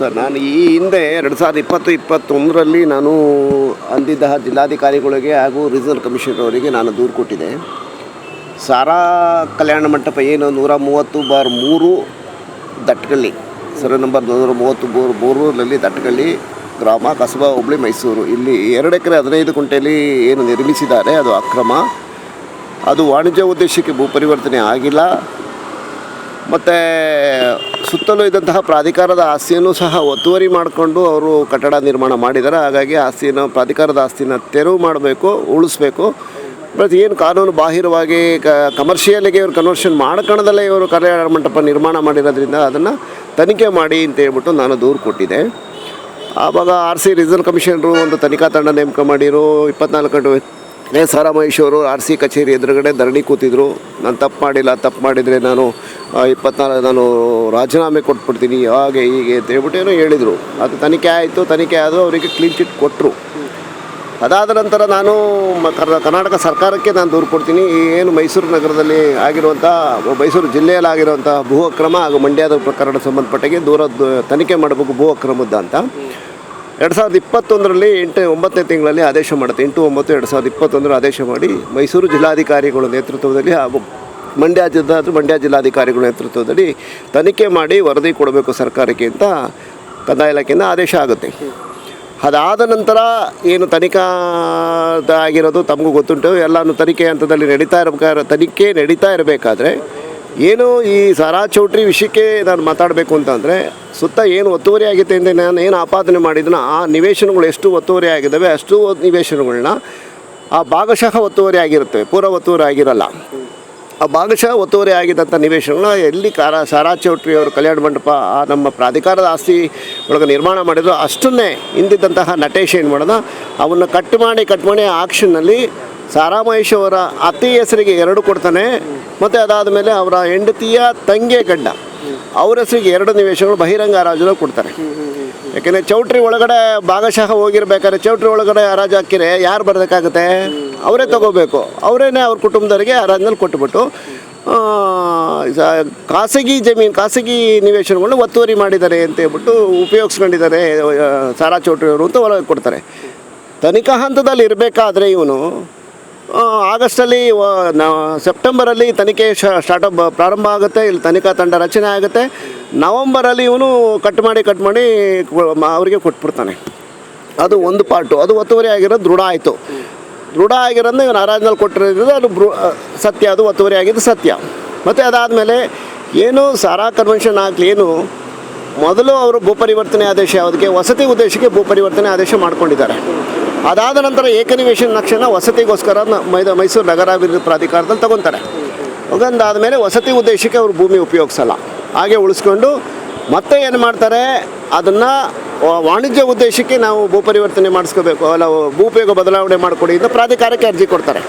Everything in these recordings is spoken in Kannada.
ಸರ್, ನಾನು ಈ ಹಿಂದೆ ಎರಡು ಸಾವಿರದ ಇಪ್ಪತ್ತು, ಇಪ್ಪತ್ತೊಂದರಲ್ಲಿ ನಾನು ಅಂದಿದ್ದ ಜಿಲ್ಲಾಧಿಕಾರಿಗಳಿಗೆ ಹಾಗೂ ರೀಜನಲ್ ಕಮಿಷನರ್ ಅವರಿಗೆ ನಾನು ದೂರು ಕೊಟ್ಟಿದ್ದೆ. ಸಾರಾ ಕಲ್ಯಾಣ ಮಂಟಪ ಏನು? ನೂರ ಮೂವತ್ತು ಬಾರ್ ಮೂರು ದಟ್ಗಳ್ಳಿ. ಸರ್, ನಂಬರ್ ನೂರ ಮೂವತ್ತು ಮೂರು ಮೂರೂರಲ್ಲಿ ದಟ್ಗಳ್ಳಿ ಗ್ರಾಮ ಕಸಬಾ ಹುಬ್ಳಿ ಮೈಸೂರು. ಇಲ್ಲಿ ಎರಡು ಎಕರೆ ಹದಿನೈದು ಕುಂಟೆಯಲ್ಲಿ ಏನು ನಿರ್ಮಿಸಿದ್ದಾರೆ, ಅದು ಅಕ್ರಮ. ಅದು ವಾಣಿಜ್ಯ ಉದ್ದೇಶಕ್ಕೆ ಭೂ ಪರಿವರ್ತನೆ ಆಗಿಲ್ಲ. ಮತ್ತು ಸುತ್ತಲೂ ಇದ್ದಂತಹ ಪ್ರಾಧಿಕಾರದ ಆಸ್ತಿಯನ್ನು ಸಹ ಒತ್ತುವರಿ ಮಾಡಿಕೊಂಡು ಅವರು ಕಟ್ಟಡ ನಿರ್ಮಾಣ ಮಾಡಿದ್ದಾರೆ. ಹಾಗಾಗಿ ಆಸ್ತಿಯನ್ನು, ಪ್ರಾಧಿಕಾರದ ಆಸ್ತಿನ ತೆರವು ಮಾಡಬೇಕು, ಉಳಿಸ್ಬೇಕು. ಬಟ್ ಏನು ಕಾನೂನು ಬಾಹಿರವಾಗಿ ಕ ಕಮರ್ಷಿಯಲಿಗೆ ಇವರು ಕನ್ವರ್ಷನ್ ಮಾಡ್ಕೊಳ್ಳೋದಲ್ಲೇ ಇವರು ಕಲ್ಯಾಣ ಮಂಟಪ ನಿರ್ಮಾಣ ಮಾಡಿರೋದ್ರಿಂದ ಅದನ್ನು ತನಿಖೆ ಮಾಡಿ ಅಂತ ಹೇಳ್ಬಿಟ್ಟು ನಾನು ದೂರು ಕೊಟ್ಟಿದ್ದೆ. ಆವಾಗ ಆರ್ ಸಿ ರೀಜನಲ್ ಕಮಿಷನರು ಒಂದು ತನಿಖಾ ತಂಡ ನೇಮಕ ಮಾಡಿರು. ಇಪ್ಪತ್ನಾಲ್ಕು ಗಂಟೆ S Sara Mahesh R C ಕಚೇರಿ ಎದುರುಗಡೆ ಧರಣಿ ಕೂತಿದ್ರು. ನಾನು ತಪ್ಪು ಮಾಡಿಲ್ಲ, ತಪ್ಪು ಮಾಡಿದರೆ ನಾನು ಇಪ್ಪತ್ನಾಲ್ಕು ನಾನು ರಾಜೀನಾಮೆ ಕೊಟ್ಬಿಡ್ತೀನಿ, ಹಾಗೆ ಹೀಗೆ ಅಂತ ಹೇಳ್ಬಿಟ್ಟು ಏನೋ ಹೇಳಿದರು. ಅದು ತನಿಖೆ ಆಯಿತು, ತನಿಖೆ ಆದರೂ ಅವರಿಗೆ ಕ್ಲೀನ್ ಚಿಟ್ ಕೊಟ್ಟರು ಅದಾದ ನಂತರ ನಾನು ಕರ್ನಾ- ಕರ್ನಾಟಕ ಸರ್ಕಾರಕ್ಕೆ ನಾನು ದೂರು ಕೊಡ್ತೀನಿ. ಏನು ಮೈಸೂರು ನಗರದಲ್ಲಿ ಆಗಿರುವಂಥ, ಮೈಸೂರು ಜಿಲ್ಲೆಯಲ್ಲಿ ಆಗಿರುವಂಥ ಭೂ ಅಕ್ರಮ ಹಾಗೂ ಮಂಡ್ಯದ ಪ್ರಕರಣ ಸಂಬಂಧಪಟ್ಟಿಗೆ ದೂರ, ತನಿಖೆ ಮಾಡಬೇಕು ಭೂ ಅಕ್ರಮದ ಅಂತ. ಎರಡು ಸಾವಿರದ ಇಪ್ಪತ್ತೊಂದರಲ್ಲಿ ಎಂಟು, ಒಂಬತ್ತನೇ ತಿಂಗಳಲ್ಲಿ ಆದೇಶ ಮಾಡುತ್ತೆ. ಎಂಟು, ಒಂಬತ್ತು, ಎರಡು ಸಾವಿರದ ಇಪ್ಪತ್ತೊಂದರ ಆದೇಶ ಮಾಡಿ ಮೈಸೂರು ಜಿಲ್ಲಾಧಿಕಾರಿಗಳ ನೇತೃತ್ವದಲ್ಲಿ ಹಾಗೂ ಮಂಡ್ಯ ಜಿಲ್ಲಾ ಮಂಡ್ಯ ಜಿಲ್ಲಾಧಿಕಾರಿಗಳ ನೇತೃತ್ವದಲ್ಲಿ ತನಿಖೆ ಮಾಡಿ ವರದಿ ಕೊಡಬೇಕು ಸರ್ಕಾರಕ್ಕೆ ಅಂತ ಕಂದಾಯ ಇಲಾಖೆಯಿಂದ ಆದೇಶ ಆಗುತ್ತೆ. ಅದಾದ ನಂತರ ಏನು ತನಿಖಾ ಆಗಿರೋದು ತಮಗೂ ಗೊತ್ತುಂಟು. ಎಲ್ಲನೂ ತನಿಖೆ ಹಂತದಲ್ಲಿ ನಡೀತಾ ಇರಬೇಕಾದ್ರೆ ತನಿಖೆ ನಡೀತಾ ಇರಬೇಕಾದ್ರೆ ಏನು ಈ ಸಾರಾ ಚೌಟ್ರಿ ವಿಷಯಕ್ಕೆ ನಾನು ಮಾತಾಡಬೇಕು ಅಂತಂದರೆ ಸುತ್ತ ಏನು ಒತ್ತುವರಿ ಆಗಿದೆ ಅಂತ ನಾನು ಏನು ಆಪಾದನೆ ಮಾಡಿದ್ನೋ ಆ ನಿವೇಶನಗಳು ಎಷ್ಟು ಒತ್ತುವರಿ ಆಗಿದ್ದಾವೆ ಅಷ್ಟು ನಿವೇಶನಗಳನ್ನ ಆ ಭಾಗಶಃ ಒತ್ತುವರಿ ಆಗಿರುತ್ತವೆ ಪೂರ್ವ ಒತ್ತುವರಿ ಆಗಿರಲ್ಲ. ಭಾಗಶಃ ಒತ್ತುವರಿ ಆಗಿದ್ದಂಥ ನಿವೇಶನಗಳನ್ನ ಎಲ್ಲಿ ಕಾರ ಸಾರಾ ಚೌಟ್ರಿ ಅವರು ಕಲ್ಯಾಣ ಮಂಟಪ, ಆ, ನಮ್ಮ ಪ್ರಾಧಿಕಾರದ ಆಸ್ತಿ ಒಳಗೆ ನಿರ್ಮಾಣ ಮಾಡಿದ್ರು, ಅಷ್ಟನ್ನೇ ಹಿಂದಿದ್ದಂತಹ ನಟೇಶ್ ಏನು ಮಾಡೋಣ ಅವನ್ನು ಕಟ್ ಮಾಡಿ ಕಟ್ ಮಾಡಿ ಆಕ್ಷನ್ನಲ್ಲಿ ಸಾರಾ ಮಹೇಶ್ ಅವರ ಅತಿ ಹೆಸರಿಗೆ ಎರಡು ಕೊಡ್ತಾನೆ, ಮತ್ತು ಅದಾದ ಮೇಲೆ ಅವರ ಹೆಂಡತಿಯ ತಂಗಿಯ ಗಂಡ, ಅವರ ಹೆಸರಿಗೆ ಎರಡು ನಿವೇಶನಗಳು ಬಹಿರಂಗ ರಾಜರು ಕೊಡ್ತಾರೆ. ಯಾಕೆಂದರೆ ಚೌಟ್ರಿ ಒಳಗಡೆ ಭಾಗಶಃ ಹೋಗಿರ್ಬೇಕಾದ್ರೆ ಚೌಟ್ರಿ ಒಳಗಡೆ ಹರಾಜು ಹಾಕಿರೆ ಯಾರು ಬರಬೇಕಾಗುತ್ತೆ? ಅವರೇ ತಗೋಬೇಕು. ಅವರೇನೆ ಅವ್ರ ಕುಟುಂಬದವರಿಗೆ ಹರಾಜ್ನಲ್ಲಿ ಕೊಟ್ಟುಬಿಟ್ಟು ಖಾಸಗಿ ಜಮೀನು, ಖಾಸಗಿ ನಿವೇಶನಗಳನ್ನ ಒತ್ತುವರಿ ಮಾಡಿದ್ದಾರೆ ಅಂತ ಹೇಳ್ಬಿಟ್ಟು ಉಪಯೋಗಿಸ್ಕೊಂಡಿದ್ದಾರೆ ಸಾರಾ ಚೌಟ್ರಿಯವರು ಅಂತ ಒಳಗೆ ಕೊಡ್ತಾರೆ. ತನಿಖಾ ಹಂತದಲ್ಲಿ ಇರಬೇಕಾದ್ರೆ ಇವನು ಆಗಸ್ಟಲ್ಲಿ ಸೆಪ್ಟೆಂಬರಲ್ಲಿ ತನಿಖೆ ಸ್ಟಾರ್ಟಪ್ ಪ್ರಾರಂಭ ಆಗುತ್ತೆ, ಇಲ್ಲಿ ತನಿಖಾ ತಂಡ ರಚನೆ ಆಗುತ್ತೆ. ನವಂಬರಲ್ಲಿ ಇವನು ಕಟ್ ಮಾಡಿ ಕಟ್ ಮಾಡಿ ಅವರಿಗೆ ಕೊಟ್ಬಿಡ್ತಾನೆ. ಅದು ಒಂದು ಪಾರ್ಟು ಅದು ಒತ್ತುವರಿ ಆಗಿರೋದು ದೃಢ ಆಯಿತು. ದೃಢ ಆಗಿರೋದನ್ನ ಇವನು ಆರಾಧನೆಯಲ್ಲಿ ಕೊಟ್ಟಿರೋದ್ರಿಂದ ಅದು ಬೃ ಸತ್ಯ. ಅದು ಒತ್ತುವರಿ ಆಗಿದ್ದು ಸತ್ಯ. ಮತ್ತು ಅದಾದಮೇಲೆ ಏನು ಸಾರಾ ಕನ್ವೆನ್ಷನ್ ಆಗಲಿ, ಏನು ಮೊದಲು ಅವರು ಭೂ ಪರಿವರ್ತನೆ ಆದೇಶ ಯಾವುದಕ್ಕೆ? ವಸತಿ ಉದ್ದೇಶಕ್ಕೆ ಭೂ ಪರಿವರ್ತನೆ ಆದೇಶ ಮಾಡ್ಕೊಂಡಿದ್ದಾರೆ. ಅದಾದ ನಂತರ ಏಕನಿವೇಶನ ನಕ್ಷೆನ ವಸತಿಗೋಸ್ಕರ ಮೈದ, ಮೈಸೂರು ನಗರಾಭಿವೃದ್ಧಿ ಪ್ರಾಧಿಕಾರದಲ್ಲಿ ತಗೊತಾರೆ. ಮೇಲೆ ವಸತಿ ಉದ್ದೇಶಕ್ಕೆ ಅವರು ಭೂಮಿ ಉಪಯೋಗಿಸಲ್ಲ. ಹಾಗೆ ಉಳಿಸ್ಕೊಂಡು ಮತ್ತೆ ಏನು ಮಾಡ್ತಾರೆ? ಅದನ್ನು ವಾಣಿಜ್ಯ ಉದ್ದೇಶಕ್ಕೆ ನಾವು ಭೂ ಪರಿವರ್ತನೆ ಮಾಡಿಸ್ಕೋಬೇಕು. ಅಲ್ಲ ಭೂ ಉಪಯೋಗ ಬದಲಾವಣೆ ಮಾಡಿಕೊಡಿ ಅಂತ ಪ್ರಾಧಿಕಾರಕ್ಕೆ ಅರ್ಜಿ ಕೊಡ್ತಾರೆ.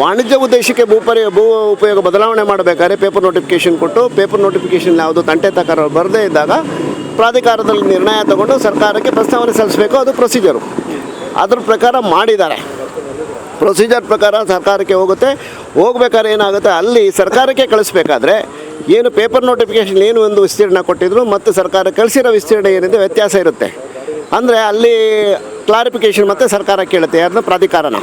ವಾಣಿಜ್ಯ ಉದ್ದೇಶಕ್ಕೆ ಭೂ ಪರಿ, ಭೂ ಉಪಯೋಗ ಬದಲಾವಣೆ ಮಾಡಬೇಕಾದ್ರೆ ಪೇಪರ್ ನೋಟಿಫಿಕೇಶನ್ ಕೊಟ್ಟು ಪೇಪರ್ ನೋಟಿಫಿಕೇಶನ್ ಯಾವುದು ತಂಟೆ ತಕರ ಬರದೇ ಇದ್ದಾಗ ಪ್ರಾಧಿಕಾರದಲ್ಲಿ ನಿರ್ಣಯ ತಗೊಂಡು ಸರ್ಕಾರಕ್ಕೆ ಪ್ರಸ್ತಾವನೆ ಸಲ್ಲಿಸಬೇಕು. ಅದು ಪ್ರೊಸೀಜರು ಅದ್ರ ಪ್ರಕಾರ ಮಾಡಿದ್ದಾರೆ. ಪ್ರೊಸೀಜರ್ ಪ್ರಕಾರ ಸರ್ಕಾರಕ್ಕೆ ಹೋಗುತ್ತೆ. ಹೋಗ್ಬೇಕಾದ್ರೆ ಏನಾಗುತ್ತೆ? ಅಲ್ಲಿ ಸರ್ಕಾರಕ್ಕೆ ಕಳಿಸ್ಬೇಕಾದ್ರೆ ಏನು ಪೇಪರ್ ನೋಟಿಫಿಕೇಶನ್ ಏನು ಒಂದು ವಿಸ್ತೀರ್ಣ ಕೊಟ್ಟಿದ್ರು ಮತ್ತು ಸರ್ಕಾರ ಕಳಿಸಿರೋ ವಿಸ್ತೀರ್ಣ ಏನಿದೆ ವ್ಯತ್ಯಾಸ ಇರುತ್ತೆ. ಅಂದರೆ ಅಲ್ಲಿ ಕ್ಲಾರಿಫಿಕೇಶನ್ ಮತ್ತು ಸರ್ಕಾರ ಕೇಳುತ್ತೆ ಯಾರನ್ನ ಪ್ರಾಧಿಕಾರನ.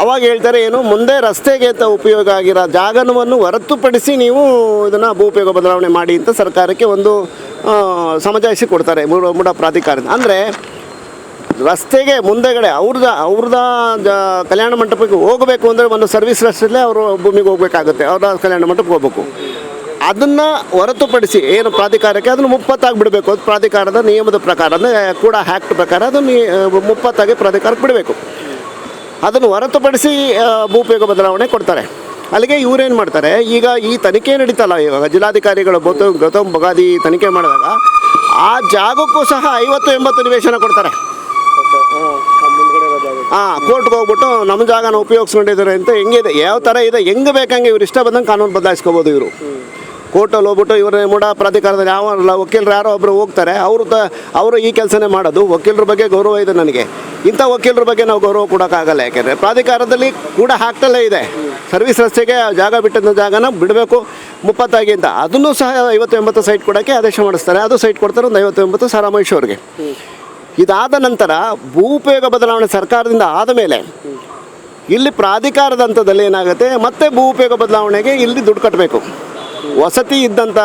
ಅವಾಗ ಹೇಳ್ತಾರೆ ಏನು? ಮುಂದೆ ರಸ್ತೆಗೆ ಅಂತ ಉಪಯೋಗ ಆಗಿರೋ ಜಾಗನವನ್ನು ಹೊರತುಪಡಿಸಿ ನೀವು ಇದನ್ನು ಭೂ ಉಪಯೋಗ ಬದಲಾವಣೆ ಮಾಡಿ ಅಂತ ಸರ್ಕಾರಕ್ಕೆ ಒಂದು ಸಮಜಾಯಿಸಿ ಕೊಡ್ತಾರೆ ಮೂಡ ಪ್ರಾಧಿಕಾರ ಅಂದರೆ ರಸ್ತೆಗೆ ಮುಂದೆಗಡೆ ಅವ್ರದ ಅವ್ರದ ಕಲ್ಯಾಣ ಮಂಟಪಕ್ಕೆ ಹೋಗಬೇಕು ಅಂದರೆ ಒಂದು ಸರ್ವಿಸ್ ರಸ್ತೆಯಲ್ಲೇ ಅವರು ಭೂಮಿಗೆ ಹೋಗಬೇಕಾಗುತ್ತೆ, ಅವ್ರ ಕಲ್ಯಾಣ ಮಂಟಪಕ್ಕೆ ಹೋಗ್ಬೇಕು. ಅದನ್ನು ಹೊರತುಪಡಿಸಿ ಏನು ಪ್ರಾಧಿಕಾರಕ್ಕೆ ಅದನ್ನು ಮುಪ್ಪತ್ತಾಗಿ ಬಿಡಬೇಕು. ಅದು ಪ್ರಾಧಿಕಾರದ ನಿಯಮದ ಪ್ರಕಾರ, ಅಂದರೆ ಕೂಡ ಹ್ಯಾಕ್ಟ್ ಪ್ರಕಾರ ಅದು ನೀ ಮುಪ್ಪತ್ತಾಗಿ ಪ್ರಾಧಿಕಾರಕ್ಕೆ ಬಿಡಬೇಕು. ಅದನ್ನು ಹೊರತುಪಡಿಸಿ ಭೂಪಯೋಗ ಬದಲಾವಣೆ ಕೊಡ್ತಾರೆ. ಅಲ್ಲಿಗೆ ಇವರೇನು ಮಾಡ್ತಾರೆ, ಈಗ ಈ ತನಿಖೆ ನಡೀತಲ್ಲ, ಇವಾಗ ಜಿಲ್ಲಾಧಿಕಾರಿಗಳು ಗೌತಮ್ ಬಗಾದಿ ತನಿಖೆ ಮಾಡಿದಾಗ, ಆ ಜಾಗಕ್ಕೂ ಸಹ ಐವತ್ತು ಎಂಬತ್ತು ನಿವೇಶನ ಕೊಡ್ತಾರೆ. ಹಾಂ ಕೋರ್ಟ್ಗೆ ಹೋಗ್ಬಿಟ್ಟು ನಮ್ಮ ಜಾಗನ ಉಪಯೋಗಿಸ್ಕೊಂಡಿದ್ದಾರೆ ಅಂತ ಹೆಂಗಿದೆ ಯಾವ ಥರ ಇದೆ? ಹೆಂಗೆ ಬೇಕಂಗೆ ಇವ್ರು ಇಷ್ಟ ಬಂದಂಗೆ ಕಾನೂನು ಬದಲಾಯಿಸ್ಕೋಬೋದು ಇವರು. ಕೋರ್ಟಲ್ಲಿ ಹೋಗ್ಬಿಟ್ಟು ಇವರ ಮೂಡ ಪ್ರಾಧಿಕಾರದಲ್ಲಿ ಯಾವ ವಕೀಲರು ಯಾರೋ ಒಬ್ಬರು ಹೋಗ್ತಾರೆ, ಅವರು ತ, ಅವರು ಈ ಕೆಲಸನೇ ಮಾಡೋದು. ವಕೀಲರ ಬಗ್ಗೆ ಗೌರವ ಇದೆ ನನಗೆ. ಇಂಥ ವಕೀಲರ ಬಗ್ಗೆ ನಾವು ಗೌರವ ಕೊಡೋಕ್ಕಾಗಲ್ಲ, ಯಾಕೆಂದರೆ ಪ್ರಾಧಿಕಾರದಲ್ಲಿ ಕೂಡ ಹಾಕ್ತಲೇ ಇದೆ. ಸರ್ವಿಸ್ ರಸ್ತೆಗೆ ಜಾಗ ಬಿಟ್ಟಿದ್ದ ಜಾಗನ ಬಿಡಬೇಕು ಮುಪ್ಪತ್ತಾಗಿ ಅಂತ. ಅದನ್ನು ಸಹ ಐವತ್ತು ಎಂಬತ್ತು ಸೈಟ್ ಕೊಡೋಕ್ಕೆ ಆದೇಶ ಮಾಡಿಸ್ತಾರೆ. ಅದು ಸೈಟ್ ಕೊಡ್ತಾರೆ ಒಂದು ಐವತ್ತು ಎಂಬತ್ತು ಅವ್ರಿಗೆ. ಇದಾದ ನಂತರ ಭೂ ಉಪಯೋಗ ಬದಲಾವಣೆ ಸರ್ಕಾರದಿಂದ ಆದ ಮೇಲೆ ಇಲ್ಲಿ ಪ್ರಾಧಿಕಾರದ ಹಂತದಲ್ಲಿ ಏನಾಗುತ್ತೆ? ಮತ್ತೆ ಭೂ ಉಪಯೋಗ ಬದಲಾವಣೆಗೆ ಇಲ್ಲಿ ದುಡ್ಡು ಕಟ್ಟಬೇಕು. ವಸತಿ ಇದ್ದಂಥ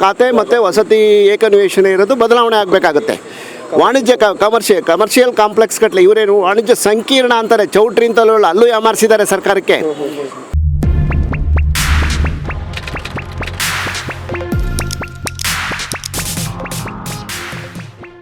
ಖಾತೆ ಮತ್ತು ವಸತಿ ಏಕನಿವೇಶನ ಇರೋದು ಬದಲಾವಣೆ ಆಗಬೇಕಾಗುತ್ತೆ. ವಾಣಿಜ್ಯ ಕಮರ್ಷಿಯಲ್ ಕಮರ್ಷಿಯಲ್ ಕಾಂಪ್ಲೆಕ್ಸ್ ಕಟ್ಟಲೆ ಇವರೇನು ವಾಣಿಜ್ಯ ಸಂಕೀರ್ಣ ಅಂತಾರೆ. ಚೌಟ್ರಿ ಅಂತಲೂ ಅಲ್ಲೂ ಯಾಮಾರಿಸಿದ್ದಾರೆ ಸರ್ಕಾರಕ್ಕೆ.